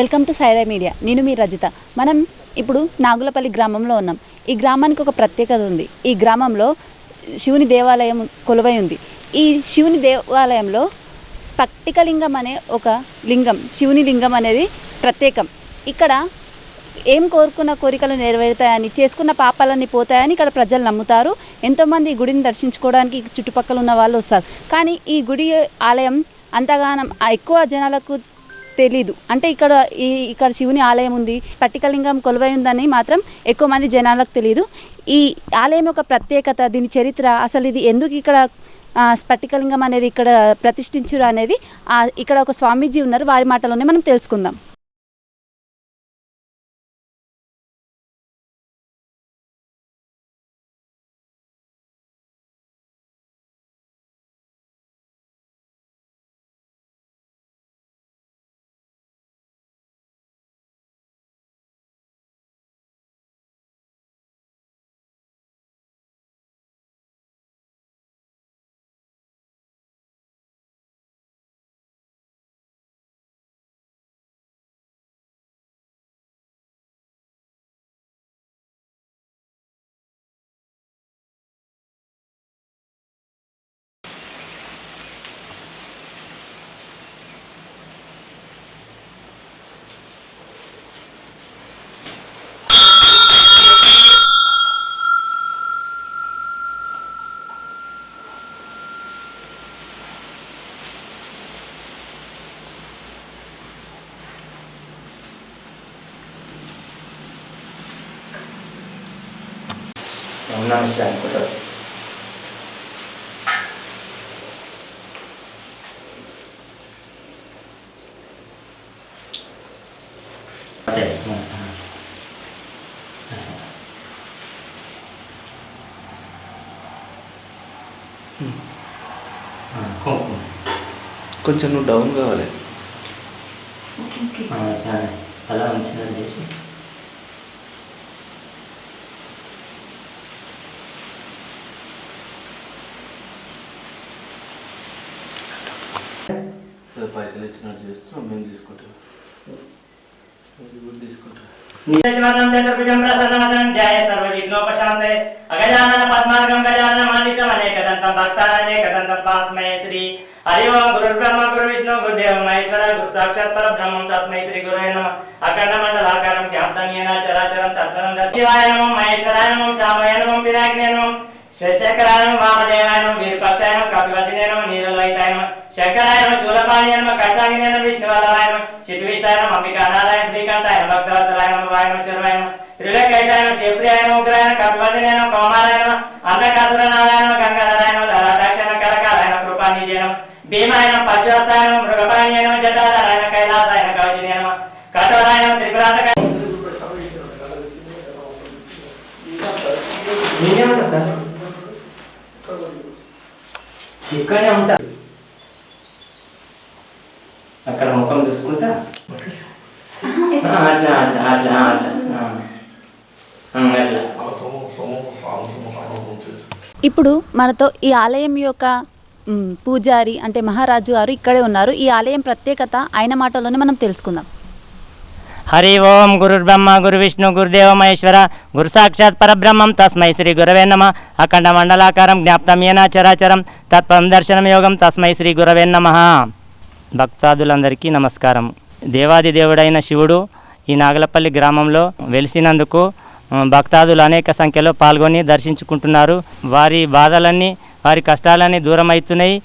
Welcome to Saira media. నేను మీ రజిత. మనం ఇప్పుడు నాగులపల్లి గ్రామంలో ఉన్నాం. ఈ గ్రామానికి ఒక ప్రత్యేకత ఉంది. ఈ గ్రామంలో శివుని దేవాలయం కొలువై ఉంది. ఈ శివుని దేవాలయంలో స్ఫటికలింగం అనే ఒక లింగం శివుని లింగం అనేది ప్రత్యేకం. ఇక్కడ ఏం కోరుకున్న కోరికలు నెరవేరుతాయని చేసుకున్న పాపాలన్నీ పోతాయని ఇక్కడ ప్రజలు నమ్ముతారు. ఎంతోమంది ఈ గుడిని దర్శించుకోవడానికి చుట్టుపక్కల ఉన్న వాళ్ళు వస్తారు. కానీ ఈ గుడి ఆలయం అంతగానం ఎక్కువ జనాలకు తెలీదు. అంటే ఇక్కడ ఈ ఇక్కడ శివుని ఆలయం ఉంది పట్టికలింగం కొలువై ఉందని మాత్రం ఎక్కువ మంది జనాలకు తెలియదు ఈ ఆలయం యొక్క ప్రత్యేకత దీని చరిత్ర అసలు ఇది ఎందుకు ఇక్కడ ఆ, స్ఫటికలింగం అనేది ఇక్కడ ప్రతిష్ఠించురు అనేది ఇక్కడ ఒక స్వామీజీ ఉన్నారు వారి మాటలోనే మనం తెలుసుకుందాం. నమస్తే అనుకుంటారు అదే కుంకుమ కొంచెం నువ్వు డౌన్ కావాలి ఆ, సరే. అలా ఉంచినది చేసి పైసలు ఇచ్చినట్టు చేస్తున్నాం మేము తీసుకుంటాం. తీసుకుంటాం నీలచమనం అగజానన పద్మార్గం గజానన మానిషం అనేకదంతం భక్తానేకదంతం శ్రీ హరి ఓం గురు బ్రహ్మ గురు విష్ణు గురుదేవ మహేశ్వర గురు సాక్షాత్ తస్మై శ్రీ గురువే నమ అఖండ మండలాకారం చరాచరం శివాయ మహేశ్వరాయ పినాగ్నే శశకరాయ వామదేవాయ వీరపక్షాయ కపివదినే శంకరాయ నమః శూలపాణియ నమః కట్టాంగినే నమః విష్ణువల్లభాయ నమః శిపివిష్టాయ నమః అంబికానాథాయ శ్రీకాంతాయ నమః భక్తవత్సలాయ నమః వాయ నమః శర్వాయ నమః త్రిలోకేశాయ నమః శివప్రియాయ నమః ఉగ్రాయ నమః కపివదినే నమః కౌమారాయ నమః అన్నకాసురనాథాయ నమః గంగాధరాయ నమః లలాటాక్ష నమః కరకాలాయ నమః కృపానిధే భీమాయ నమః పశువస్తాయ నమః మృగపాణియ నమః జటాధరాయ నమః కైలాసాయ నమః కవచినే నమః కఠోరాయ నమః త్రిపురాంతకాయ నేనే సార్. ఇక్కడనే ఉంటా అక్కడ ముఖం చూసుకుంటా ఆ, అట్లా అట్లా అట్లా అట్లా ఆ. ఆ, అట్లా ఇప్పుడు మనతో ఈ ఆలయం యొక్క పూజారి అంటే మహారాజు గారు ఇక్కడే ఉన్నారు. ఈ ఆలయం ప్రత్యేకత ఆయన మాటలోనే మనం తెలుసుకుందాం. హరి ఓం గురుర్బ్రహ్మ గురు విష్ణు గురుదేవ మహేశ్వర గురు సాక్షాత్ పరబ్రహ్మం తస్మై శ్రీ గురవే నమ. అఖండ మండలాకారం జ్ఞాప్తం చరాచరం తత్వం దర్శనం యోగం తస్మై శ్రీ గురవే నమ. భక్తాదులందరికీ నమస్కారం. దేవాది దేవుడైన శివుడు ఈ నాగలపల్లి గ్రామంలో వెలిసినందుకు భక్తాదులు అనేక సంఖ్యలో పాల్గొని దర్శించుకుంటున్నారు. వారి బాధలన్నీ వారి కష్టాలన్నీ దూరం అవుతున్నాయి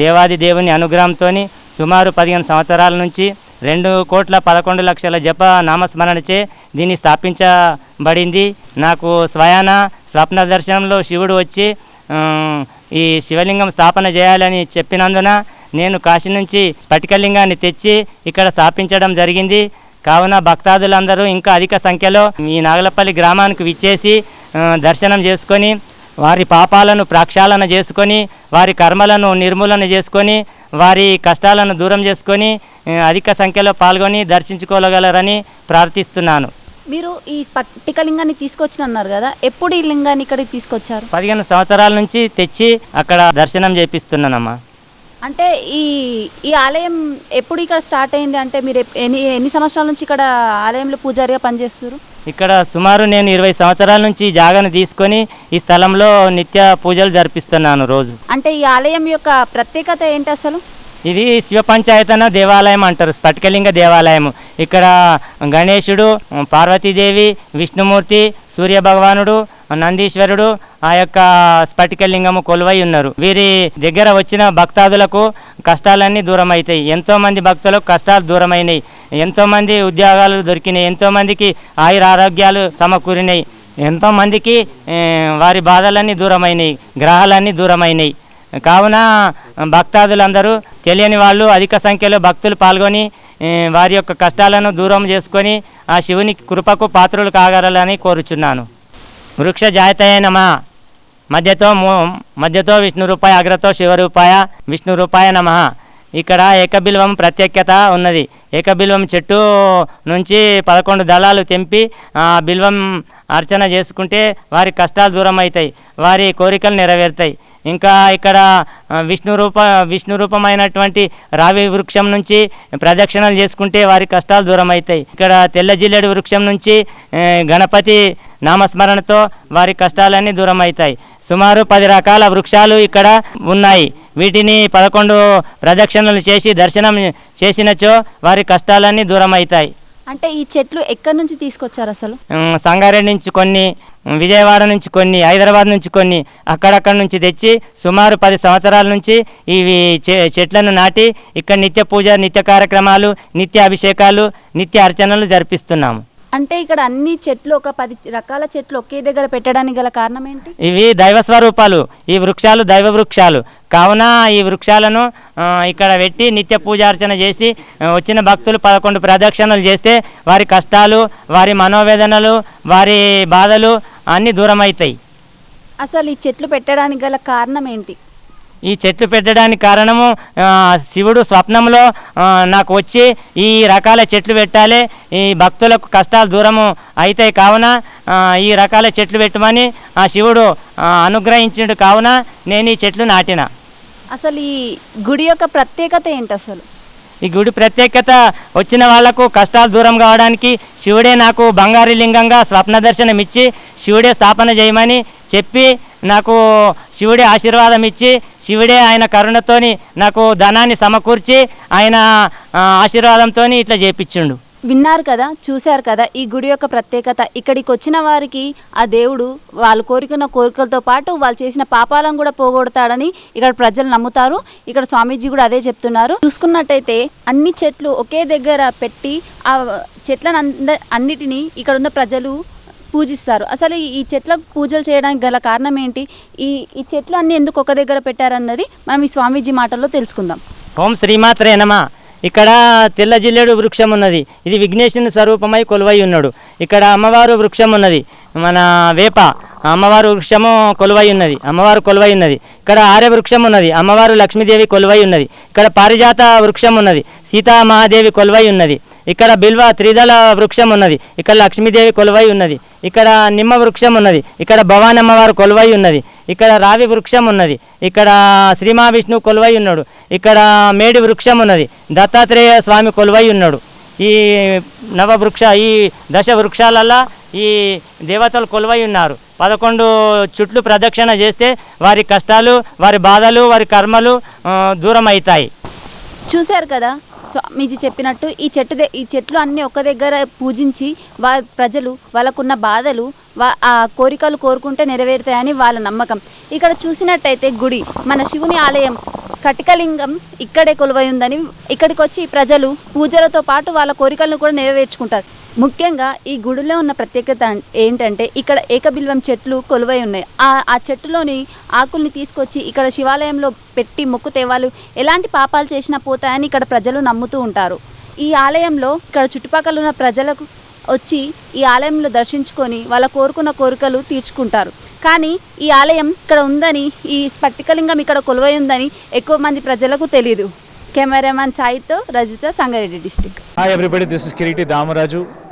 దేవాది దేవుని అనుగ్రహంతో సుమారు పదిహేను సంవత్సరాల నుంచి రెండు కోట్ల పదకొండు లక్షల జప నామస్మరణచే దీన్ని స్థాపించబడింది. నాకు స్వయాన స్వప్న దర్శనంలో శివుడు వచ్చి ఈ శివలింగం స్థాపన చేయాలని చెప్పినందున నేను కాశీ నుంచి స్ఫటికలింగాన్ని తెచ్చి ఇక్కడ స్థాపించడం జరిగింది. కావున భక్తాదులందరూ ఇంకా అధిక సంఖ్యలో ఈ నాగలపల్లి గ్రామానికి విచ్చేసి దర్శనం చేసుకొని వారి పాపాలను ప్రక్షాళన చేసుకొని వారి కర్మలను నిర్మూలన చేసుకొని వారి కష్టాలను దూరం చేసుకొని అధిక సంఖ్యలో పాల్గొని దర్శించుకోగలరని ప్రార్థిస్తున్నాను. మీరు ఈ స్ఫటికలింగాన్ని తీసుకొచ్చిన అన్నారు కదా ఎప్పుడు ఈ లింగాన్ని ఇక్కడికి తీసుకొచ్చారు? పదిహేను సంవత్సరాల నుంచి తెచ్చి అక్కడ దర్శనం చేపిస్తున్నానమ్మా. అంటే ఈ ఈ ఆలయం ఎప్పుడు ఇక్కడ స్టార్ట్ అయింది? అంటే మీరు ఎన్ని ఎన్ని సంవత్సరాల నుంచి ఇక్కడ ఆలయంలో పూజారిగా పనిచేస్తారు ఇక్కడ సుమారు నేను ఇరవై సంవత్సరాల నుంచి జాగాను తీసుకొని ఈ స్థలంలో నిత్య పూజలు జరిపిస్తున్నాను రోజు. అంటే ఈ ఆలయం యొక్క ప్రత్యేకత ఏంటి అసలు? ఇది శివ పంచాయతన దేవాలయం అంటారు స్ఫటికలింగ దేవాలయం ఇక్కడ గణేశుడు పార్వతీదేవి విష్ణుమూర్తి సూర్య భగవానుడు నందీశ్వరుడు ఆ యొక్క స్ఫటికలింగము కొలువై ఉన్నారు. వీరి దగ్గర వచ్చిన భక్తాదులకు కష్టాలన్నీ దూరం అవుతాయి ఎంతో మంది భక్తులకు కష్టాలు దూరమైనాయి. ఎంతో మంది ఉద్యోగాలు దొరికినాయి. ఎంతో మందికి ఆయుర ఆరోగ్యాలు సమకూరినాయి. ఎంతో మందికి వారి బాధలన్నీ దూరమైనాయి. గ్రహాలన్నీ దూరమైనాయి. కావున భక్తాదులందరూ తెలియని వాళ్ళు అధిక సంఖ్యలో భక్తులు పాల్గొని వారి యొక్క కష్టాలను దూరం చేసుకొని ఆ శివుని కృపకు పాత్రులు కాగలరని కోరుచున్నాను. వృక్ష జాయతయ నమ. మధ్యతో మధ్యతో విష్ణు రూపాయ అగ్రతో శివరూపాయ విష్ణు రూపాయ నమ. ఇక్కడ ఏకబిల్వం ప్రత్యేకత ఉన్నది. ఏకబిల్వం చెట్టు నుంచి పదకొండు దళాలు తెంపి ఆ బిల్వం అర్చన చేసుకుంటే వారి కష్టాలు దూరం అవుతాయి వారి కోరికలు నెరవేరుతాయి. ఇంకా ఇక్కడ విష్ణు రూప విష్ణు రూపమైనటువంటి రావి వృక్షం నుంచి ప్రదక్షిణలు చేసుకుంటే వారి కష్టాలు దూరం అవుతాయి ఇక్కడ తెల్ల జిల్లెడు వృక్షం నుంచి గణపతి నామస్మరణతో వారి కష్టాలన్నీ దూరం అవుతాయి సుమారు పది రకాల వృక్షాలు ఇక్కడ ఉన్నాయి. వీటిని పదకొండు ప్రదక్షిణలు చేసి దర్శనం చేసినచో వారి కష్టాలన్నీ దూరం అవుతాయి అంటే ఈ చెట్లు ఎక్కడి నుంచి తీసుకొచ్చారు అసలు? సంగారెడ్డి నుంచి కొన్ని విజయవాడ నుంచి కొన్ని హైదరాబాద్ నుంచి కొన్ని అక్కడక్కడ నుంచి తెచ్చి సుమారు పది సంవత్సరాల నుంచి ఇవి చె- చెట్లను నాటి ఇక్కడ నిత్య పూజ నిత్య కార్యక్రమాలు నిత్య అభిషేకాలు నిత్య అర్చనలు జరిపిస్తున్నాము. అంటే ఇక్కడ అన్ని చెట్లు ఒక పది రకాల చెట్లు ఒకే దగ్గర పెట్టడానికి గల కారణం ఏంటి? ఇవి దైవ స్వరూపాలు. ఈ వృక్షాలు దైవ వృక్షాలు. కావున ఈ వృక్షాలను ఇక్కడ పెట్టి నిత్య పూజార్చన చేసి వచ్చిన భక్తులు పదకొండు ప్రదక్షిణలు చేస్తే వారి కష్టాలు వారి మనోవేదనలు వారి బాధలు అన్నీ దూరం అవుతాయి అసలు ఈ చెట్లు పెట్టడానికి గల కారణం ఏంటి? ఈ చెట్లు పెట్టడానికి కారణము శివుడు స్వప్నంలో నాకు వచ్చి ఈ రకాల చెట్లు పెట్టాలి. ఈ భక్తులకు కష్టాలు దూరము అవుతాయి కావున ఈ రకాల చెట్లు పెట్టమని ఆ శివుడు ఆ, అనుగ్రహించిండు కావున నేను ఈ చెట్లు నాటిన. అసలు ఈ గుడి యొక్క ప్రత్యేకత ఏంటి అసలు ఈ గుడి ప్రత్యేకత వచ్చిన వాళ్ళకు కష్టాలు దూరం కావడానికి శివుడే నాకు బంగారు లింగంగా స్వప్న దర్శనం ఇచ్చి శివుడే స్థాపన చేయమని చెప్పి నాకు శివుడే ఆశీర్వాదం ఇచ్చి శివుడే ఆయన కరుణతోని నాకు ధనాన్ని సమకూర్చి ఆయన ఆశీర్వాదంతో ఆశీర్వాదంతోని ఇట్లా చేపించిండు. విన్నారు కదా చూశారు కదా ఈ గుడి యొక్క ప్రత్యేకత. ఇక్కడికి వచ్చిన వారికి ఆ దేవుడు వాళ్ళు కోరుకున్న కోరికలతో పాటు వాళ్ళు చేసిన పాపాలను కూడా పోగొడతాడని ఇక్కడ ప్రజలు నమ్ముతారు. ఇక్కడ స్వామీజీ కూడా అదే చెప్తున్నారు. చూసుకున్నట్టయితే అన్ని చెట్లు ఒకే దగ్గర పెట్టి ఆ చెట్లను అంద అన్నిటినీ ఇక్కడ ఉన్న ప్రజలు పూజిస్తారు. అసలు ఈ- చెట్లకు పూజలు చేయడానికి గల కారణం ఏంటి? ఈ ఈ చెట్లు అన్ని ఎందుకు ఒక దగ్గర పెట్టారన్నది మనం ఈ స్వామీజీ మాటల్లో తెలుసుకుందాం. ఓం శ్రీమాత్రే నమ. ఇక్కడ తెల్ల జిల్లేడు వృక్షం ఉన్నది. ఇది విఘ్నేశ్వరుని స్వరూపమై కొలువై ఉన్నాడు. ఇక్కడ అమ్మవారు వృక్షం ఉన్నది. మన వేప అమ్మవారు వృక్షము కొలువై ఉన్నది. అమ్మవారు కొలువై ఉన్నది. ఇక్కడ ఆర్య వృక్షం ఉన్నది. అమ్మవారు లక్ష్మీదేవి కొలువై ఉన్నది. ఇక్కడ పారిజాత వృక్షం ఉన్నది. సీతామహాదేవి కొలువై ఉన్నది. ఇక్కడ బిల్వ త్రిదళ వృక్షం ఉన్నది. ఇక్కడ లక్ష్మీదేవి కొలువై ఉన్నది. ఇక్కడ నిమ్మ వృక్షం ఉన్నది. ఇక్కడ భవానమ్మవారు కొలువై ఉన్నది. ఇక్కడ రావి వృక్షం ఉన్నది. ఇక్కడ శ్రీ మహావిష్ణువు కొలువై ఉన్నాడు. ఇక్కడ మేడి వృక్షం ఉన్నది. దత్తాత్రేయ స్వామి కొలువై ఉన్నాడు. ఈ నవవృక్ష ఈ దశ వృక్షాలల్లా ఈ దేవతలు కొలువై ఉన్నారు. పదకొండు చుట్లు ప్రదక్షిణ చేస్తే వారి కష్టాలు వారి బాధలు వారి కర్మలు దూరం అవుతాయి చూశారు కదా? స్వామీజీ చెప్పినట్టు ఈ చెట్టు దే- ఈ చెట్లు అన్నీ ఒక దగ్గర పూజించి వారి ప్రజలు వాళ్ళకున్న బాధలు వా ఆ కోరికలు కోరుకుంటే నెరవేరుతాయని వాళ్ళ నమ్మకం. ఇక్కడ చూసినట్టయితే గుడి మన శివుని ఆలయం కటికలింగం ఇక్కడే కొలువై ఉందని ఇక్కడికి వచ్చి ప్రజలు పూజలతో పాటు వాళ్ళ కోరికలను కూడా నెరవేర్చుకుంటారు. ముఖ్యంగా ఈ గుడిలో ఉన్న ప్రత్యేకత ఏంటంటే ఇక్కడ ఏకబిల్వం చెట్లు కొలువై ఉన్నాయి. ఆ ఆ చెట్టులోని ఆకుల్ని తీసుకొచ్చి ఇక్కడ శివాలయంలో పెట్టి మొక్కుతే వాళ్ళు ఎలాంటి పాపాలు చేసినా పోతాయని ఇక్కడ ప్రజలు నమ్ముతూ ఉంటారు. ఈ ఆలయంలో ఇక్కడ చుట్టుపక్కల ఉన్న ప్రజలకు వచ్చి ఈ ఆలయంలో దర్శించుకొని వాళ్ళ కోరుకున్న కోరికలు తీర్చుకుంటారు. కానీ ఈ ఆలయం ఇక్కడ ఉందని ఈ స్ఫటికలింగం ఇక్కడ కొలువై ఉందని ఎక్కువ మంది ప్రజలకు తెలియదు cameraman సాయితో Rajitha Sangareddy district. Hi everybody this is Kireeti Damaraju